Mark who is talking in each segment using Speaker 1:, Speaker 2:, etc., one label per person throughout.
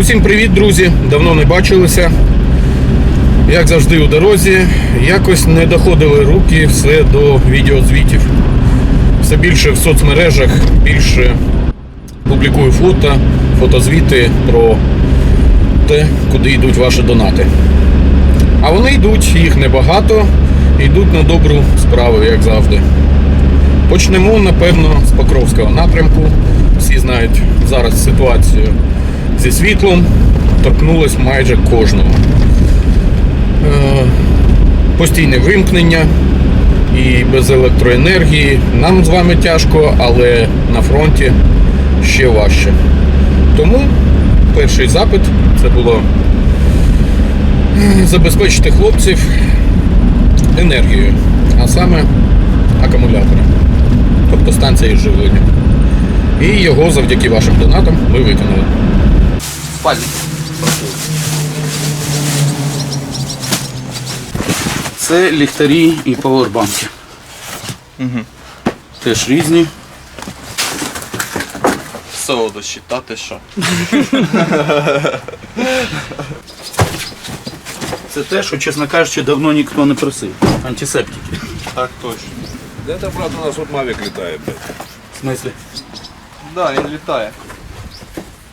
Speaker 1: Усім привіт, друзі! Давно не бачилися. Як завжди у дорозі, якось не доходили руки все до відеозвітів. Все більше в соцмережах, більше публікую фото, фотозвіти про те, куди йдуть ваші донати. А вони йдуть, їх небагато, йдуть на добру справу, як завжди. Почнемо, напевно, з Покровського напрямку. Всі знають зараз ситуацію зі світлом, торкнулось майже кожного. Е, Постійне вимкнення і без електроенергії. Нам з вами тяжко, але на фронті ще важче. Тому перший запит це було е, забезпечити хлопців енергією, а саме акумулятором, тобто станції живлення. І його завдяки вашим донатам ми виконали.
Speaker 2: Спальник. Це ліхтарі і павербанки.
Speaker 3: Угу.
Speaker 2: Теж різні.
Speaker 3: Солодощі, та ти що?
Speaker 2: Це те, що, чесно кажучи, давно ніхто не просив. Антисептики.
Speaker 3: Так точно.
Speaker 4: Это, брат, у нас вот Мавик летает, блядь.
Speaker 2: В смислі?
Speaker 3: Да, він літає.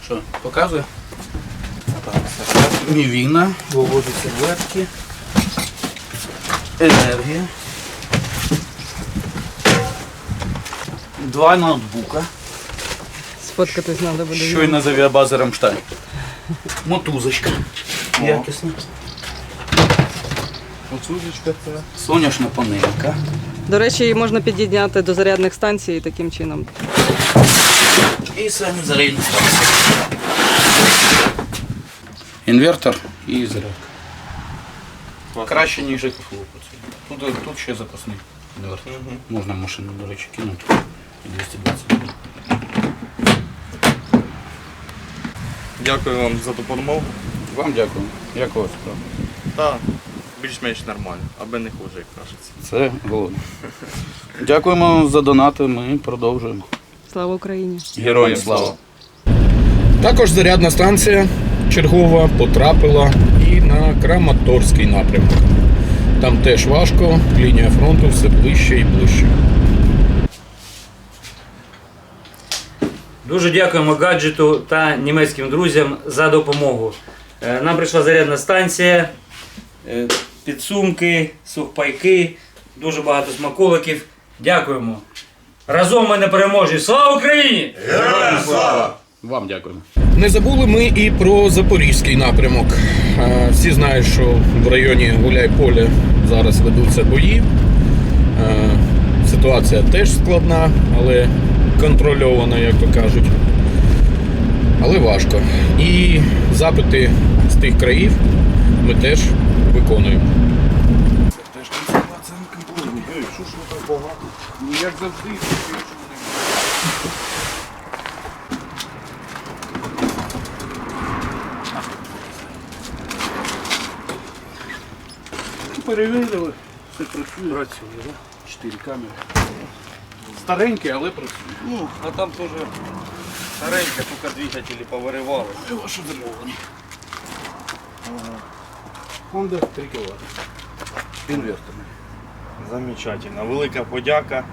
Speaker 2: Що, показує? Мівіна, виводиться вебки. Енергія. Два ноутбука.
Speaker 5: Сфоткатись треба буде.
Speaker 2: Щойно з авіабази Рамштайн. Мотузочка. Якісна.
Speaker 3: Оцузочка це.
Speaker 2: Сонячна панелька.
Speaker 5: До речі, її можна під'єдняти до зарядних станцій таким чином.
Speaker 2: І самі зарядні станції. Інвертор і зарядка. Краще, ніж як Тут, тут ще запасний інвертор. Можна машину, до речі, кинути. 220.
Speaker 3: Дякую вам за допомогу.
Speaker 2: Вам дякую. Як у вас справа?
Speaker 3: Та більш-менш нормально, аби не хуже, як кажеться.
Speaker 2: Це головне. Дякуємо за донати. Ми продовжуємо.
Speaker 5: Слава Україні!
Speaker 2: Героям слава!
Speaker 1: Також зарядна станція чергова потрапила і на Краматорський напрямок. Там теж важко, лінія фронту все ближче і ближче.
Speaker 6: Дуже дякуємо гаджету та німецьким друзям за допомогу. Е, Нам прийшла зарядна станція, е, підсумки, сухпайки, дуже багато смаколиків. Дякуємо. Разом ми не переможні. Слава Україні!
Speaker 2: Вам дякуємо.
Speaker 1: Не забули ми і про запорізький напрямок. Всі знають, що в районі Гуляйполя зараз ведуться бої. Ситуація теж складна, але контрольована, як то кажуть. Але важко. І запити з тих країв ми теж виконуємо.
Speaker 4: Це теж Як завжди,
Speaker 2: Перевірили, все працює. Працює, так? Чотири камери. Старенькі, але працює.
Speaker 3: Ну, а там теж старенька, тільки двигателі повиривали.
Speaker 2: Ваші здивовані. Honda 3 кВт. Інверторний.
Speaker 3: Замечательно. Велика подяка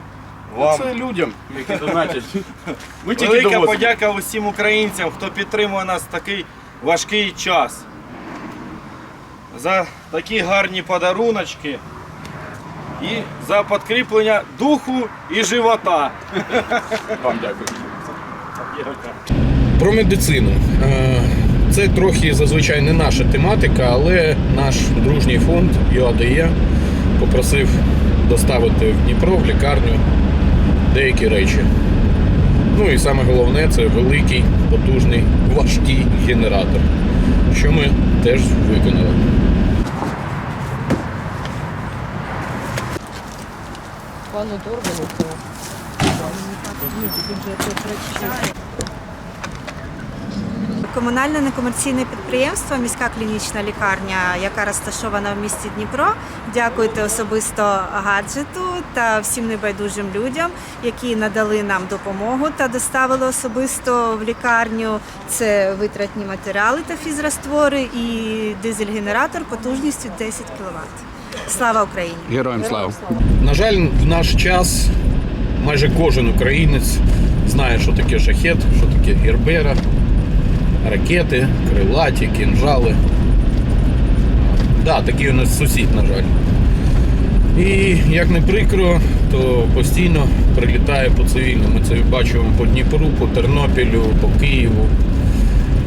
Speaker 3: вам.
Speaker 2: Це людям, які донатять. Ми тільки
Speaker 3: Велика
Speaker 2: довозимо.
Speaker 3: подяка усім українцям, хто підтримує нас в такий важкий час. За такі гарні подаруночки і за підкріплення духу і живота.
Speaker 2: Вам дякую.
Speaker 1: Про медицину. Е, Це трохи зазвичай не наша тематика, але наш дружній фонд ЮАДЄ попросив доставити в Дніпро в лікарню деякі речі. Ну і саме головне це великий, потужний, важкий генератор, що ми теж виконали.
Speaker 5: Пану Торбану, то
Speaker 7: комунальне некомерційне підприємство Міська клінічна лікарня, яка розташована в місті Дніпро. Дякуйте особисто гаджету та всім небайдужим людям, які надали нам допомогу та доставили особисто в лікарню. Це витратні матеріали та фізраствори і дизель-генератор потужністю 10 кВт. Слава Україні!
Speaker 2: Героям слава.
Speaker 1: На жаль, в наш час майже кожен українець знає, що таке шахет, що таке гербера, ракети, крилаті, кінжали. Да, такий у нас сусід, на жаль. І як не прикро, то постійно прилітає по цивільному. Ми це бачимо по Дніпру, по Тернопілю, по Києву.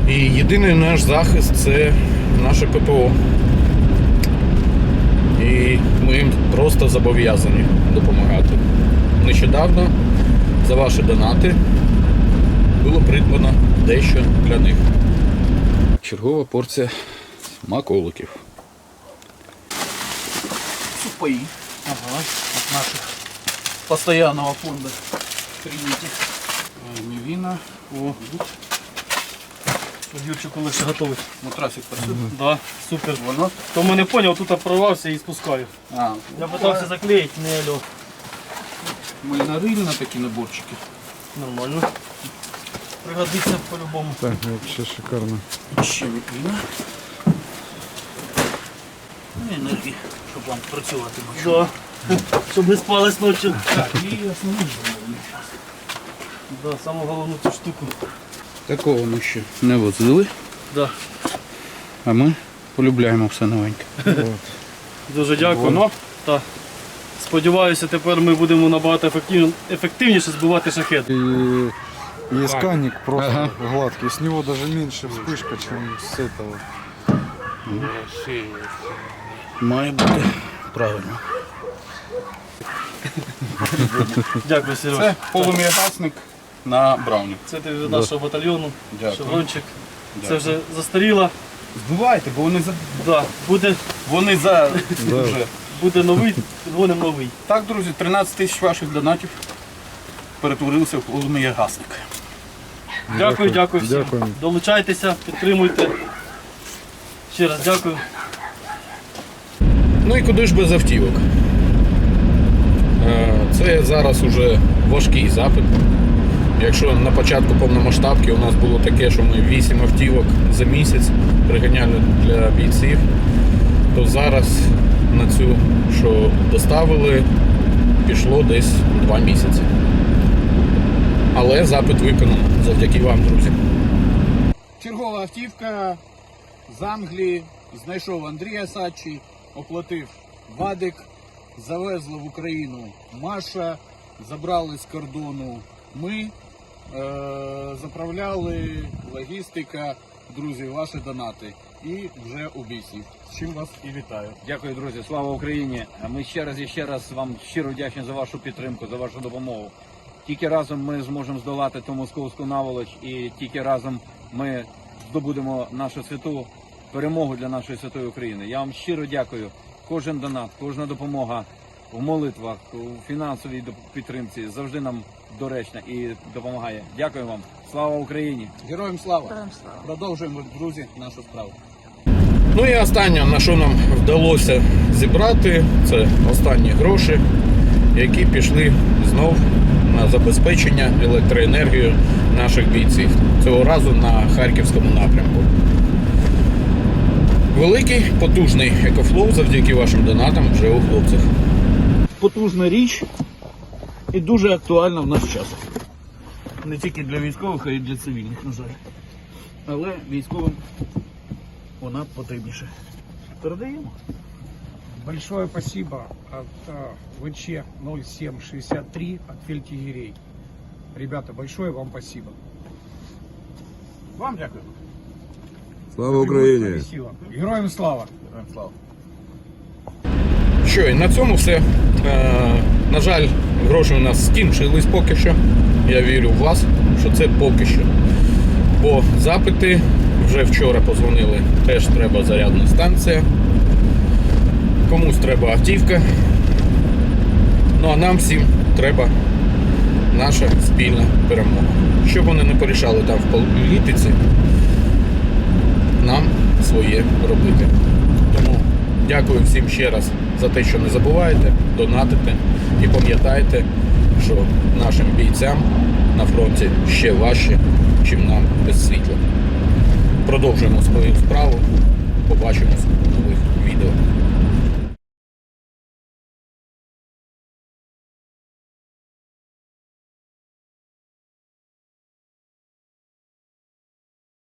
Speaker 1: І єдиний наш захист це наше ППО. І ми їм просто зобов'язані допомагати. Нещодавно за ваші донати було придбано дещо для них.
Speaker 2: Чергова порція смаколиків. Супаї. Ага, от наших постоянного фонду прийняті. Мівіна. О,
Speaker 3: Юрчик, коли все готовий.
Speaker 2: матрасик працює.
Speaker 3: Да, супер.
Speaker 2: Воно.
Speaker 3: Тому не зрозумів, тут прорвався і спускаю.
Speaker 2: А,
Speaker 3: Я питався заклеїти, не алло.
Speaker 2: млинарильна такі наборчики.
Speaker 3: Нормально. Пригодиться по-любому.
Speaker 8: Так, вообще шикарно.
Speaker 2: Ще вікна. Ну, енергії, щоб вам працювати ночі.
Speaker 3: Да. Щоб не спалась ночі.
Speaker 2: Так, і замовник.
Speaker 3: Да, саму головну цю штуку.
Speaker 2: Такого ми ще не возили,
Speaker 3: Да.
Speaker 2: а ми полюбляємо все новеньке.
Speaker 3: Дуже дякую.
Speaker 2: Воно?
Speaker 3: Так. Сподіваюся, тепер ми будемо набагато ефективніше збивати шахеди.
Speaker 8: И есть каник просто
Speaker 2: Ага.
Speaker 8: гладкий. С него даже меньше вспышка, чем с этого.
Speaker 2: Має бути правильно.
Speaker 3: Дякую, Сереж.
Speaker 2: Це полум'ягасник на брауні.
Speaker 3: Це ти від нашого батальйону.
Speaker 2: Дякую.
Speaker 3: Шеврончик. Це вже застаріло.
Speaker 2: Збивайте, бо вони за
Speaker 3: Да. Буде,
Speaker 2: вони за вже.
Speaker 3: буде новий, підгонимо новий.
Speaker 2: Так, друзі, 13 тисяч ваших донатів перетворилися в полум'ягасник.
Speaker 3: Дякую, дякую всім.
Speaker 8: Дякуємо.
Speaker 3: Долучайтеся, підтримуйте. Ще раз дякую.
Speaker 1: Ну і куди ж без автівок? Е, Це зараз уже важкий запит. Якщо на початку повномасштабки у нас було таке, що ми 8 автівок за місяць приганяли для бійців, то зараз на цю, що доставили, пішло десь 2 місяці. Але запит виконано завдяки вам, друзі.
Speaker 2: Чергова автівка з Англії. Знайшов Андрія Сачі, оплатив Вадик, завезли в Україну Маша, забрали з кордону ми, е- заправляли логістика, друзі, ваші донати. І вже у бійців. З чим вас і вітаю.
Speaker 9: Дякую, друзі. Слава Україні! А Ми ще раз і ще раз вам щиро вдячні за вашу підтримку, за вашу допомогу. Тільки разом ми зможемо здолати ту московську наволоч, і тільки разом ми здобудемо нашу святу перемогу для нашої святої України. Я вам щиро дякую. Кожен донат, кожна допомога в молитвах, у фінансовій підтримці завжди нам доречна і допомагає. Дякую вам. Слава Україні!
Speaker 2: Героям слава! Продовжуємо, друзі, нашу справу.
Speaker 1: Ну і останнє, на що нам вдалося зібрати, це останні гроші, які пішли знов на забезпечення електроенергією наших бійців. Цього разу на Харківському напрямку. Великий потужний екофлоу завдяки вашим донатам вже у хлопців.
Speaker 2: потужна річ і дуже актуальна в наш час. Не тільки для військових, а й для цивільних, на жаль. Але військовим вона потрібніше. Передаємо.
Speaker 10: Большое спасибо от э, ВЧ 0763 от фельдъегерей. Ребята, большое вам спасибо.
Speaker 2: Вам дякую.
Speaker 8: Слава Украине!
Speaker 10: Спасибо. Героям слава!
Speaker 2: Героям слава.
Speaker 1: Що, і на цьому все. Е, на жаль, гроші у нас скінчились поки що. Я вірю в вас, що це поки що. Бо запити вже вчора позвонили, теж треба зарядна станція. Комусь треба автівка. Ну а нам всім треба наша спільна перемога. Щоб вони не порішали там в політиці, своє робити. Тому дякую всім ще раз за те, що не забуваєте, донатите і пам'ятайте, що нашим бійцям на фронті ще важче, чим нам без світла. Продовжуємо свою справу. Побачимось у нових